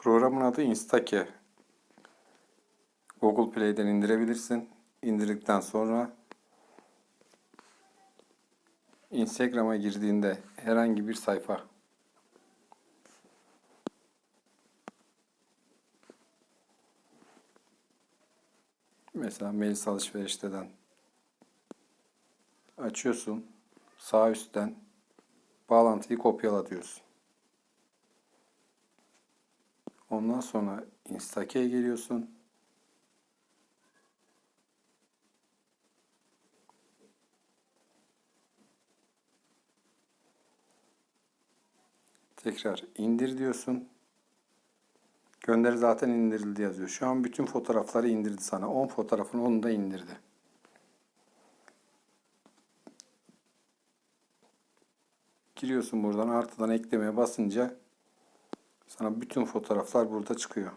Programın adı Instake. Google Play'den indirebilirsin. İndirdikten sonra Instagram'a girdiğinde herhangi bir sayfa mesela Melis Alışveriş'ten açıyorsun. Sağ üstten bağlantıyı kopyala diyorsun. Ondan sonra Instake'ye geliyorsun. Tekrar indir diyorsun. Gönder zaten indirildi yazıyor. Şu an bütün fotoğrafları indirdi sana. 10 fotoğrafın 10'unu da indirdi. Giriyorsun buradan artıdan eklemeye basınca sana bütün fotoğraflar burada çıkıyor.